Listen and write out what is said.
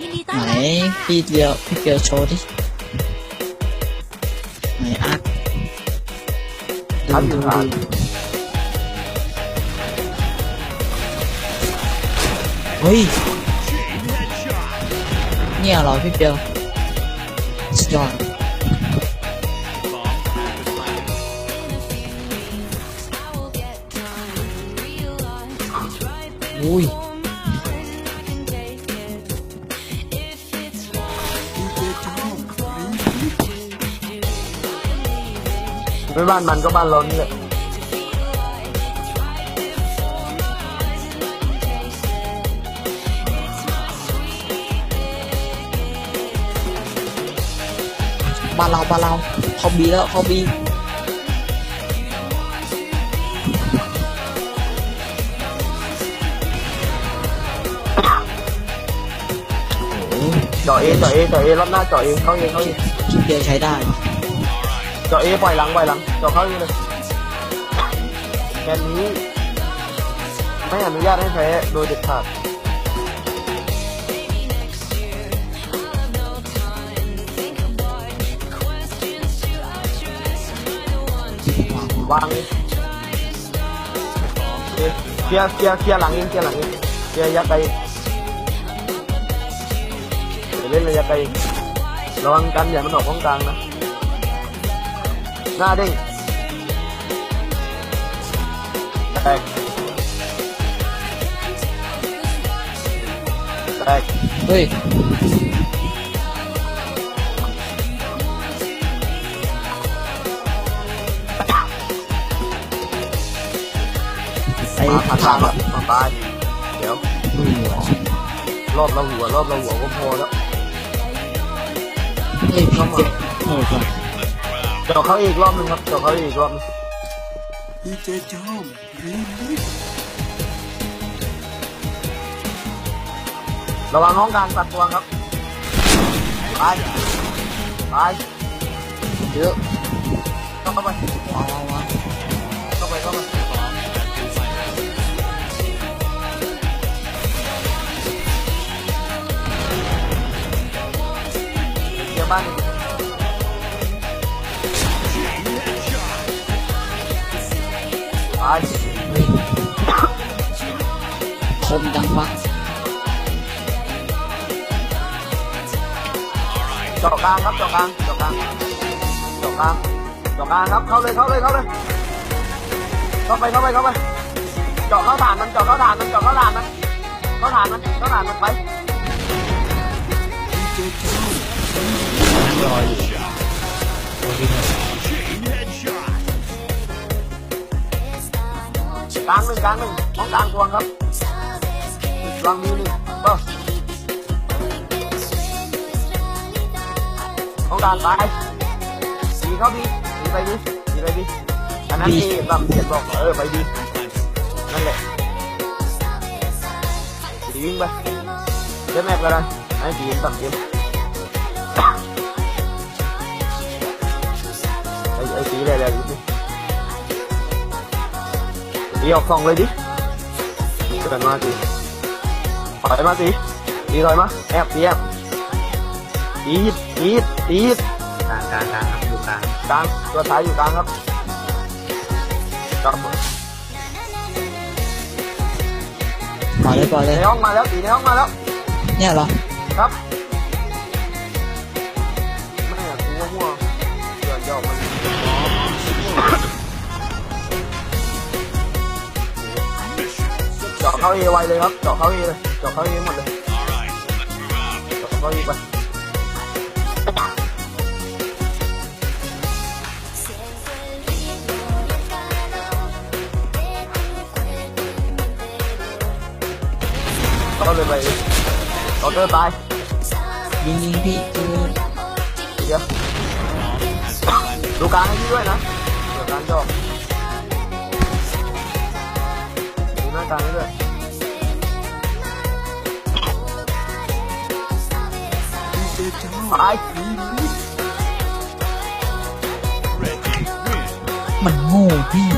ยินดีต้อนไหนรับค่ะพี่เดี ไม่บ้านมันก็บ้านเรานี่แหละบ้านเราบ้านเราเขาบีแล้วเขาบีโอ้โหเจาะเอเจาะเอเจาะเอรอบหน้าเจาะเอเข้าเอเข้าเอพี่เดียวใช้ได้เจาะเอปล่อยหลังปล่อยหลังเจาะเข้าเอเลยแค่นี้ ไม่อนุญาตให้แพ้โดยเด็ดขาดวางเลยเคลียร์เคลียร์เคลียร์หลังเองเคลียร์หลังเองเคลียร์ยะไกลเดี๋ยวเล่นระยะไกลระวังกันอย่ามันออกข้างกลางนะ หน้าเด้งแตกแตกเฮ้ยไอ้มาผ่านผ่าทานงแล้วมาตายเดี๋ยวอืมรอบละหัวรอบละหัวก็พอแล้วเฮ้ยพี่เจ็บโหดว่ะ เจาะเขาอีกรอบหนึงครับเจาะเขาอีกรอบหนึงดีเจจอมรีลิสระวังห้องกลางตัดตัวครับ ไป ไป เยอะเข้าไปเอาเอาเอาเข้าไปเข้าไปเดี๋ยวบ้าน ไปเฮ้ยคมจังวะเจาะกลางครับเจาะกลางเจาะกลางเจาะกลางเจาะกลางครับเข้าเลยเข้าเลยเข้าเลยเข้าไปเข้าไปเข้าไปเจาะเข้าฐานมันเจาะเข้าฐานมันเจาะเข้าฐานมันเข้าฐานมันเข้าฐานมันไปดีเจจอมรออยู่ กลางหนึ่งกลางหนึ่งห้องกลางทวงครับวางมือหนึ่งเออห้องกลางไปดีเข้าดีดีไปดีดีไปดีอันนั้นที่แบบเขียนบอกเออไปดีนั่นแหละดีวิ่งไปเล่นแม็กก็ได้ให้ดีสั่งเกมไอ้ไอ้สีอะไรอะไร ดิดีออกสองเลยดิเดินมาสิถอยมาสิดีถอยมาแอบดีแอบดีดดีดดีดกลางกลางกลางครับอยู่กลางกลางตัวท้ายอยู่กลางครับจับปล่อยเลยปล่อยเลยในห้องมาแล้วตีในห้องมาแล้ว เนี่ยเหรอ ครับไม่อะกูว่ามั่วเดือดยอกมัน เข้าเอไวเลยครับเจาะเข้าเอเลยเจาะเข้าเอหมดเลยเจาะเข้าเอไปเข้าเลยไปเอเตอร์ตายยิงยิงพี่ยิงเดี๋ยวดูกางให้พี่ด้วยนะเดี๋ยวกางจออกดูหน้ากางให้ด้วย เจจอมตายรีลิสมันโง่พี่